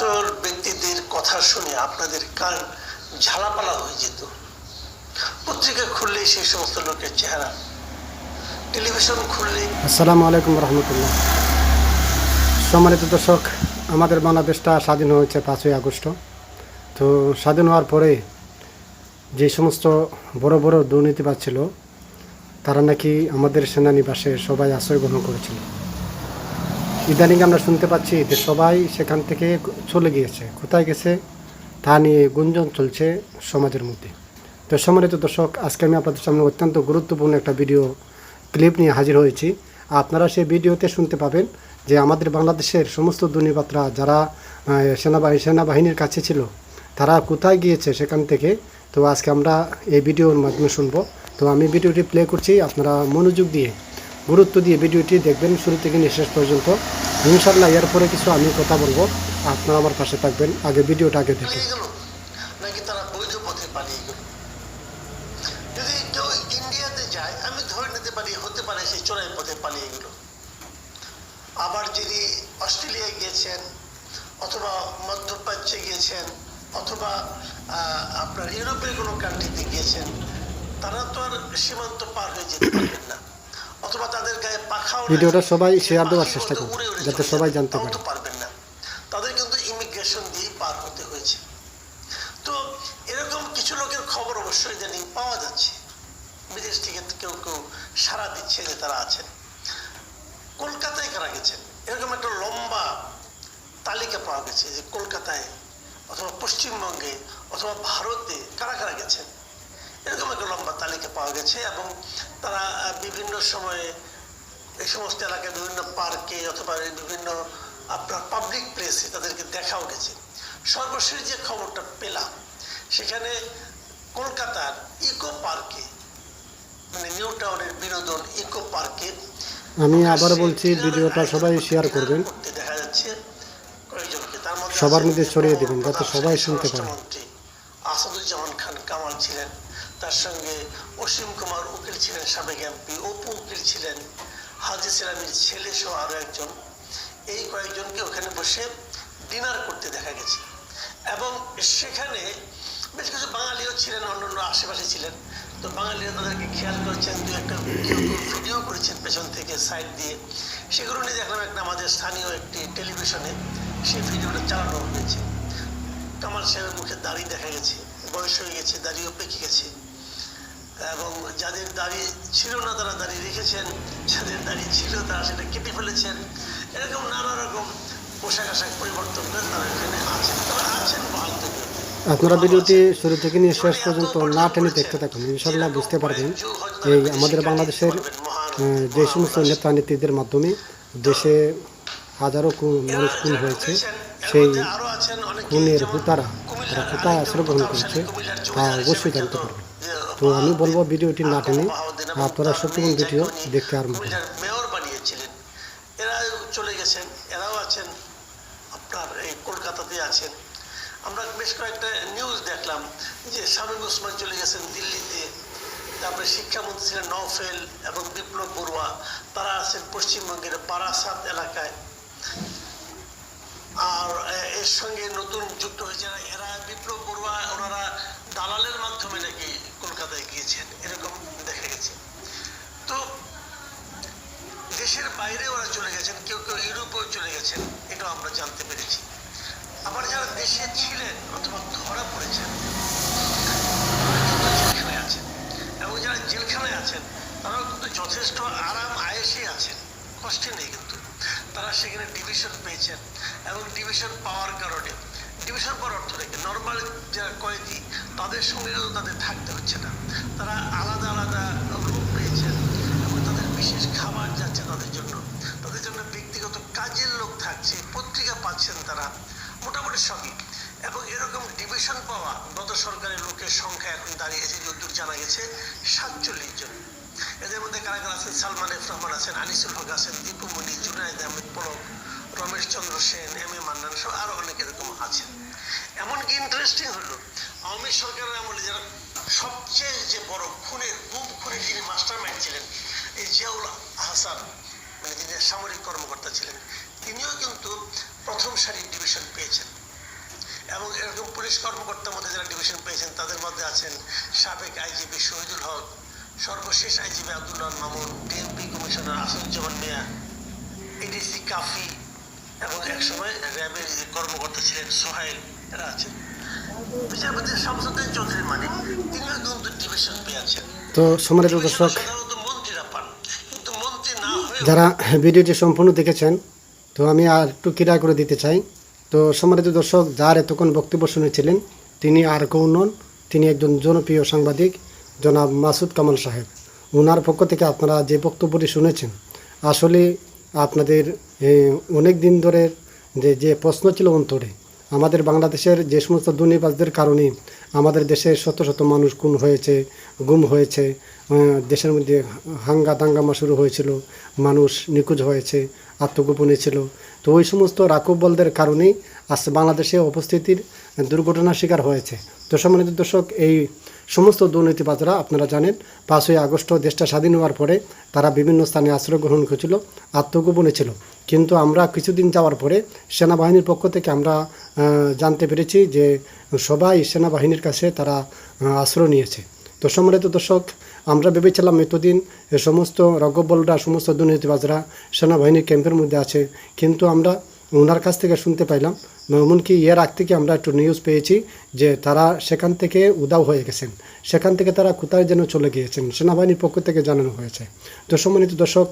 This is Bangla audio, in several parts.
বিশিষ্টর ব্যক্তিদের কথা শুনে আপনাদের কান ঝালাপালা হয়ে যেত। পত্রিকা খুললে সেই সমস্ত লোকের চেহারা। টেলিভিশন খুললে আসসালামু আলাইকুম রহমতুল্লাহ। সম্মানিত দর্শক, আমাদের বাংলাদেশটা স্বাধীন হয়েছে পাঁচই আগস্ট। তো স্বাধীন হওয়ার পরে যে সমস্ত বড় বড় দুর্নীতিবাদ ছিল, তারা নাকি আমাদের সেনানিবাসে সবাই আশ্রয় গ্রহণ করেছিল। ইদানিং আমরা শুনতে পাচ্ছি যে সবাই সেখান থেকে চলে গিয়েছে। কোথায় গেছে তা নিয়ে গুঞ্জন চলছে সমাজের মধ্যে। তো সম্মানিত দর্শক, আজকে আমি আপনাদের সামনে অত্যন্ত গুরুত্বপূর্ণ একটা ভিডিও ক্লিপ নিয়ে হাজির হয়েছি। আপনারা সেই ভিডিওতে শুনতে পাবেন যে আমাদের বাংলাদেশের সমস্ত দুর্নীতিবাদরা যারা সেনাবাহিনী সেনাবাহিনীর কাছে ছিল, তারা কোথায় গিয়েছে সেখান থেকে? তো আজকে আমরা এই ভিডিওর মাধ্যমে শুনব। তো আমি ভিডিওটি প্লে করছি, আপনারা মনোযোগ দিয়ে গুরুত্ব দিয়ে ভিডিওটি দেখবেন। শুরু থেকে নিয়ে শেষ পর্যন্ত। ইনশাল্লাহ এরপরে কিছু আমি কথা বলব। আপনারা আমার পাশে থাকবেন। আগে ভিডিওটা আগে দেখে গেল। নাকি তারা বৈধ পথে পালিয়ে গেল? যদি কেউ ইন্ডিয়াতে যায়, আমি ধরে নিতে পারি, হতে পারে সেই চোরাই পথে পালিয়ে গেল। আবার যিনি অস্ট্রেলিয়ায় গিয়েছেন, অথবা মধ্যপ্রাচ্যে গিয়েছেন, অথবা আপনার ইউরোপের কোনো কান্ট্রিতে গিয়েছেন, তারা তো আর সীমান্ত পার হয়ে যেতে পারবেন না। অথবা তাদের গায়ে পাখাও ভিডিওটা সবাই share দেওয়ার চেষ্টা করুন, যাতে সবাই জানতে পারে। পারবেন না। তাদের কিন্তু ইমিগ্রেশন দিয়ে পার হতে হয়েছে। তো এরকম কিছু লোকের খবর অবশ্যই ইদানিং পাওয়া যাচ্ছে। বিদেশ থেকে কেউ কেউ সারা দিচ্ছে যে তারা আছেন। কলকাতায় কারা গেছেন? এরকম একটা লম্বা তালিকা পাওয়া গেছে যে কলকাতায় অথবা পশ্চিমবঙ্গে অথবা ভারতে কারা কারা গেছেন? এরকম একটা লম্বা তালিকা পাওয়া গেছে এবং তারা বিভিন্ন সময়ে এই সমস্ত এলাকায় বিভিন্ন পার্কে অথবা বিভিন্ন আপনার পাবলিক প্লেসে তাদেরকে দেখাও গেছে। সর্বশেষ যে খবরটা পেলাম সেখানে কলকাতার ইকো পার্কে মানে নিউ টাউনের বিনোদন ইকো পার্কে আমি আবার বলছি ভিডিওটা সবাই শেয়ার করবেন। দেখা যাচ্ছে কয়েকজনকে। তার মধ্যে সবার মধ্যে ছড়িয়ে দেবেন যাতে সবাই শুনতে পারে। আসাদুজ্জামান খান কামাল ছিলেন। তার সঙ্গে অসীম কুমার উকিল ছিলেন সাবেক এমপি অপু উকিল ছিলেন, হাজি সেলামির ছেলে সহ আরও একজন। এই কয়েকজনকে ওখানে বসে ডিনার করতে দেখা গেছে। এবং সেখানে বেশ কিছু বাঙালিও ছিলেন, অন্যান্য আশেপাশে ছিলেন। তো বাঙালিরা তাদেরকে খেয়াল করেছেন, দু একটা ভিডিও করেছেন পেছন থেকে সাইড দিয়ে। সেগুলো নিয়ে দেখলাম একটা আমাদের স্থানীয় একটি টেলিভিশনে, সেই ভিডিওটা চালানো হয়েছে। কামাল সাহেবের মুখে দাড়ি দেখা গেছে, বয়স হয়ে গেছে, দাড়িও পেকে গেছে। এবং যাদের দাড়ি ছিল না তারা দাড়ি রেখেছেন যাদের দাড়ি ছিল তারা সেটা কেটে ফেলেছেন। এরকম নানা রকম পোশাক আশাক পরিবর্তন করে তারা এখানে আছেন। তারা আছেন বহাল থেকে আপনারা ভিডিওটি শুরু থেকে নিয়ে শেষ পর্যন্ত না টেনে দেখতে থাকুন ইনশাল্লাহ বুঝতে পারবেন এই আমাদের বাংলাদেশের যে সমস্ত নেতা নেত্রীদের মাধ্যমে দেশে হাজারো মানুষ খুন হয়েছে। সেই খুনের হুতারা তারা কোথায় আশ্রয় গ্রহণ করেছে তা অবশ্যই জানতে পারবেন। তো আমি বলব ভিডিওটি না টেনে আপনারা সত্যিগুণ ভিডিও দেখতে করুন। মেয়র বানিয়েছিলেন। এরা চলে গেছেন, এরাও আছেন, আপনার এই কলকাতাতে আছেন। আমরা বেশ কয়েকটা নিউজ দেখলাম যে শামীম ওসমান চলে গেছেন দিল্লিতে, তারপরে শিক্ষামন্ত্রী ছিলেন নওফেল এবং বিপ্লব বড়ুয়া, তারা আছেন পশ্চিমবঙ্গের বারাসাত এলাকায়। আর এর সঙ্গে নতুন যুক্ত হয়েছে এরা- বিপ্লব বড়ুয়া, ওনারা দালালের মাধ্যমে নাকি কলকাতায় গিয়েছেন, এরকম দেখা গেছে। তো, দেশের বাইরে ওরা চলে গেছেন, কেউ কেউ ইউরোপেও চলে গেছেন, এটাও আমরা জানতে পেরেছি। আবার যারা দেশে ছিলেন অথবা ধরা পড়েছেন এবং যারা জেলখানায় আছেন, তারাও কিন্তু যথেষ্ট আরাম আয়েসে আছেন। কষ্টে নেই কিন্তু। তারা সেখানে ডিভিশন পেয়েছেন এবং ডিভিশন পাওয়ার কারণে। ডিভিশন পাওয়ার অর্থ রেখে নর্মাল যারা কয়েদি, তাদের সঙ্গেও তাদের থাকতে হচ্ছে না। তারা আলাদা আলাদা রুম পেয়েছেন এবং তাদের বিশেষ খাবার যাচ্ছে তাদের জন্য। তাদের জন্য ব্যক্তিগত কাজের লোক থাকছে, পত্রিকা পাচ্ছেন তারা, মোটামুটি সবই। এবং এরকম ডিভিশন পাওয়া, গত সরকারের লোকের সংখ্যা এখন দাঁড়িয়েছে, যতদূর জানা গেছে, সাতচল্লিশ জন। এদের মধ্যে কারা কারা আছেন? সালমান এফ রহমান আছেন, আনিসুল হক আছেন, দীপু মনি, জুনায়দ আহমেদ পলক, রমেশ চন্দ্র সেন, এম এ মান্নান সহ আরও অনেক এরকম আছেন। এমনকি ইন্টারেস্টিং হলো, আওয়ামী সরকারের আমলে যারা সবচেয়ে যে বড় খুনের গুম খুনের যিনি মাস্টার মাইন্ড ছিলেন, এই জিয়াউল হাসান মানে যিনি সামরিক কর্মকর্তা ছিলেন, তিনিও কিন্তু প্রথম সারির ডিভিশন পেয়েছেন। এবং এরকম পুলিশ কর্মকর্তার মধ্যে যারা ডিভিশন পেয়েছেন, তাদের মধ্যে আছেন সাবেক আইজিপি শহীদুল হক সর্বশেষ IGP Abdullah Mamun DMP commissioner Asaduzzaman Mia ADC Kafi এবং একসময় র্যাবের যে কর্মকর্তা ছিলেন সোহাইল এরা আছেন। বিচারপতি শামসুদ্দিন চৌধুরী মানিক তিনিও কিন্তু ডিভিশন পেয়েছেন তো সম্মানিত দর্শক যারা ভিডিওটি সম্পূর্ণ দেখেছেন তো আমি আর একটু ক্রীড়া করে দিতে চাই। তো সম্মানিত দর্শক যার এতক্ষণ বক্তব্য শুনেছিলেন তিনি আর কেউ নন তিনি একজন জনপ্রিয় সাংবাদিক। জনাব মাসুদ কামাল সাহেব ওনার পক্ষ থেকে আপনারা যে বক্তব্যটি শুনেছেন, আসলে আপনাদের অনেক দিন ধরে যে যে প্রশ্ন ছিল অন্তরে, আমাদের বাংলাদেশের যে সমস্ত দুর্নীতিবাজদের কারণে আমাদের দেশে শত শত মানুষ খুন হয়েছে, গুম হয়েছে দেশের মধ্যে হাঙ্গা দাঙ্গামা শুরু হয়েছিল, মানুষ নিখোঁজ হয়েছে, আত্মগোপনে ছিল। তো ওই সমস্ত রাকববলদের কারণেই আজ বাংলাদেশে উপস্থিতির দুর্ঘটনার শিকার হয়েছে। তো সম্মানিত দর্শক, এই সমস্ত দুর্নীতিবাজরা আপনারা জানেন, পাঁচই আগস্ট দেশটা স্বাধীন হওয়ার পরে তারা বিভিন্ন স্থানে আশ্রয় গ্রহণ করেছিল, আত্মগোপনে ছিল। কিন্তু আমরা কিছুদিন যাওয়ার পরে সেনাবাহিনীর পক্ষ থেকে আমরা জানতে পেরেছি যে সবাই সেনাবাহিনীর কাছে তারা আশ্রয় নিয়েছে। তো সম্মানিত দর্শক, আমরা ভেবেছিলাম এতদিন সমস্ত রগবলরা সমস্ত দুর্নীতিবাজরা সেনাবাহিনীর ক্যাম্পের মধ্যে আছে, কিন্তু আমরা ওনার কাছ থেকে শুনতে পাইলাম এমনকি এর আগ থেকে আমরা একটু নিউজ পেয়েছি যে তারা সেখান থেকে উদাও হয়ে গেছেন। সেখান থেকে তারা কোথায় যেন চলে গিয়েছেন, সেনাবাহিনীর পক্ষ থেকে জানানো হয়েছে। তো সম্মানিত দর্শক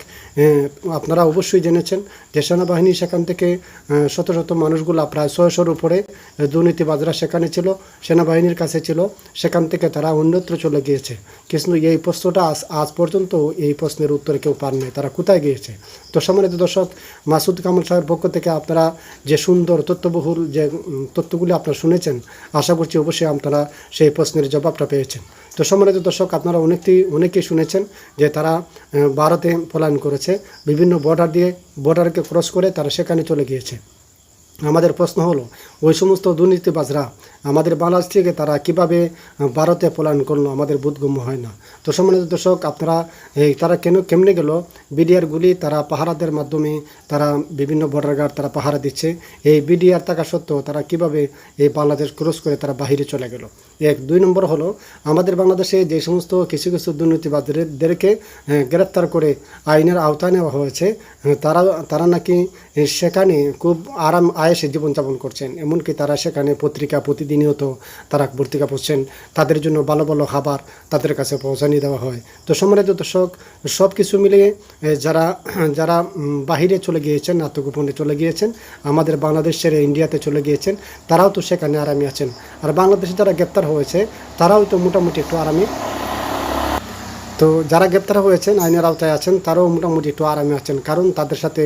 আপনারা অবশ্যই জেনেছেন যে সেনাবাহিনী সেখান থেকে শত শত মানুষগুলা প্রায় ছয়শোর উপরে দুর্নীতিবাজরা সেখানে ছিল, সেনাবাহিনীর কাছে ছিল, সেখান থেকে তারা অন্যত্র চলে গিয়েছে। কিন্তু এই প্রশ্নটা আজ আজ পর্যন্ত এই প্রশ্নের উত্তর কেউ পান নাই, তারা কোথায় গিয়েছে? তো সম্মানিত দর্শক, মাসুদ কামাল সাহেবের পক্ষ থেকে আপনারা যে সুন্দর তথ্যবহুল যে তথ্যগুলি আপনারা শুনেছেন, আশা করছি অবশ্যই আপনারা সেই প্রশ্নের জবাবটা পেয়েছেন। তো সম্মানিত দর্শক, আপনারা অনেকেই অনেকেই শুনেছেন যে তারা ভারতে পলায়ন করেছে, বিভিন্ন বর্ডার দিয়ে বর্ডারকে ক্রস করে তারা সেখানে চলে গিয়েছে। আমাদের প্রশ্ন হলো, ওই সমস্ত দুর্নীতিবাজরা আমাদের বাংলাদেশ থেকে তারা কীভাবে ভারতে পলায়ন করল? আমাদের বোধগম্য হয় না। তো সম্মানিত দর্শক, আপনারা, এই, তারা কেন, কেমনে গেল? বিডিআরগুলি তারা পাহারাদের মাধ্যমে তারা বিভিন্ন বর্ডার গার্ড তারা পাহারা দিচ্ছে। এই বিডিআর থাকা সত্ত্বেও তারা কীভাবে এই বাংলাদেশ ক্রস করে তারা বাহিরে চলে গেল? এক, দুই নম্বর হলো, আমাদের বাংলাদেশে যে সমস্ত কিছু কিছু দুর্নীতিবাদীদেরকে গ্রেপ্তার করে আইনের আওতায় নেওয়া হয়েছে, তারা তারা নাকি সেখানে খুব আরাম আয়েসে জীবনযাপন করছেন। এমনকি তারা সেখানে পত্রিকা প্রতিদিনিয়ত তারা পত্রিকা পড়ছেন তাদের জন্য ভালো ভালো খাবার তাদের কাছে পৌঁছানি দেওয়া হয়। তো সম্মানিত দর্শক সব কিছু মিলিয়ে যারা যারা বাহিরে চলে গিয়েছেন, আত্মগোপনে চলে গিয়েছেন, আমাদের বাংলাদেশের ইন্ডিয়াতে চলে গিয়েছেন, তারাও তো সেখানে আরামে আছেন। আর বাংলাদেশে যারা গ্রেপ্তার হয়েছে, তারাও তো মোটামুটি একটু আরামে তো যারা গ্রেপ্তার হয়েছেন, আইনের আওতায় আছেন, তারাও মোটামুটি একটু আরামে আছেন। কারণ তাদের সাথে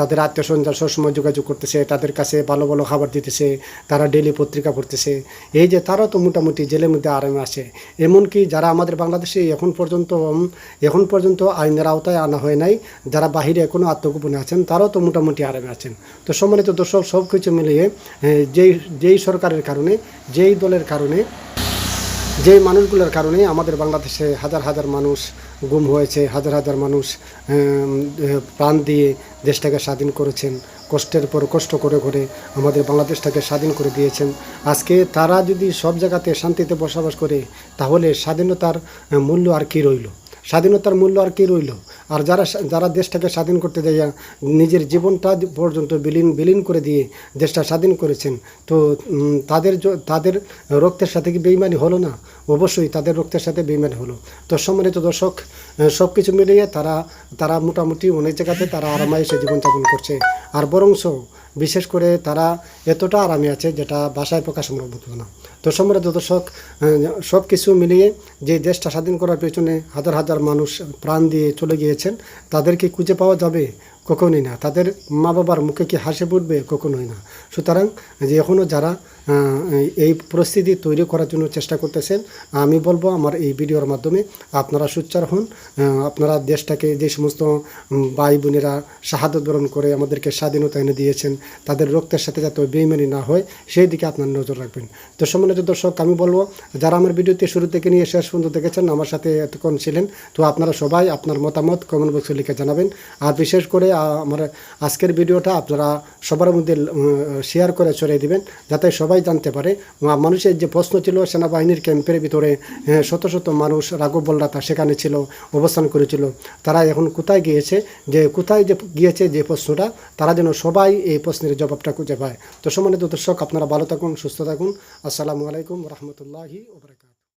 তাদের আত্মীয় স্বজন সবসময় যোগাযোগ করতেছে, তাদের কাছে ভালো ভালো খাবার দিতেছে, তারা ডেলি পত্রিকা পড়তেছে। এই যে তারাও তো মোটামুটি জেলের মধ্যে আরামে আছে। এমনকি যারা আমাদের বাংলাদেশে এখন পর্যন্ত এখন পর্যন্ত আইনের আওতায় আনা হয় নাই, যারা বাহিরে এখনও আত্মগোপনে আছেন, তারাও তো মোটামুটি আরামে আছেন। তো সম্মানিত দর্শক সব কিছু মিলিয়ে যেই যেই সরকারের কারণে, যেই দলের কারণে যে মানুষগুলোর কারণে আমাদের বাংলাদেশে হাজার হাজার মানুষ গুম হয়েছে, হাজার হাজার মানুষ প্রাণ দিয়ে দেশটাকে স্বাধীন করেছেন, কষ্টের পর কষ্ট করে করে আমাদের বাংলাদেশটাকে স্বাধীন করে দিয়েছেন। আজকে তারা যদি সব জায়গাতে শান্তিতে বসবাস করে, তাহলে স্বাধীনতার মূল্য আর কি রইল? স্বাধীনতার মূল্য আর কি রইল? আর যারা যারা দেশটাকে স্বাধীন করতে যাইয়া নিজের জীবনটা পর্যন্ত বিলীন বিলীন করে দিয়ে দেশটা স্বাধীন করেছেন, তো তাদের তাদের রক্তের সাথে কি বেইমানি হলো না? অবশ্যই তাদের রক্তের সাথে বেইমানি হলো। তো সম্মানিত দর্শক সব কিছু মিলিয়ে তারা তারা মোটামুটি অনেক জায়গাতে তারা আরামায়েসে জীবনযাপন করছে। আর বরংশ বিশেষ করে তারা এতটা আরামে আছে যেটা বাসায় প্রকাশ সম্ভব হতো না। তো সম্রাজ্য দর্শক সব কিছু মিলিয়ে যে দেশটা স্বাধীন করার পেছনে হাজার হাজার মানুষ প্রাণ দিয়ে চলে গিয়েছেন, তাদেরকে খুঁজে পাওয়া যাবে কখনোই না। তাদের মা বাবার মুখে কি হাসি ফুটবে? কখনোই না। সুতরাং যে এখনও যারা এই পরিস্থিতি তৈরি করার জন্য চেষ্টা করতেছেন, আমি বলব আমার এই ভিডিওর মাধ্যমে আপনারা সোচ্চার হন। আপনারা দেশটাকে যে সমস্ত ভাই বোনেরা শাহাদত বরণ করে আমাদেরকে স্বাধীনতা এনে দিয়েছেন, তাদের রক্তের সাথে যাতে বেইমানি না হয়, সেই দিকে আপনার নজর রাখবেন। তো সম্মানিত দর্শক, আমি বলব, যারা আমার ভিডিওতে শুরু থেকে নিয়ে শেষ পর্যন্ত দেখেছেন, আমার সাথে এতক্ষণ ছিলেন, তো আপনারা সবাই আপনার মতামত কমেন্ট বক্সে লিখে জানাবেন। আর বিশেষ করে আমার আজকের ভিডিওটা আপনারা সবার মধ্যে শেয়ার করে ছড়িয়ে দিবেন, যাতে সবাই জানতে পারে। মানুষের যে প্রশ্ন ছিল, সেনাবাহিনীর ক্যাম্পের ভিতরে শত শত মানুষ, রাঘব বলরাতা সেখানে ছিল, অবস্থান করেছিল। তারা এখন কোথায় গিয়েছে? যে কোথায় যে গিয়েছে যে প্রশ্নটা, তারা যেন সবাই এই প্রশ্নের জবাবটা খুঁজে পায়। তো সম্মানিত দর্শক, আপনারা ভালো থাকুন, সুস্থ থাকুন। আসসালামু আলাইকুম রহমতুল্লাহি ওবরাকাত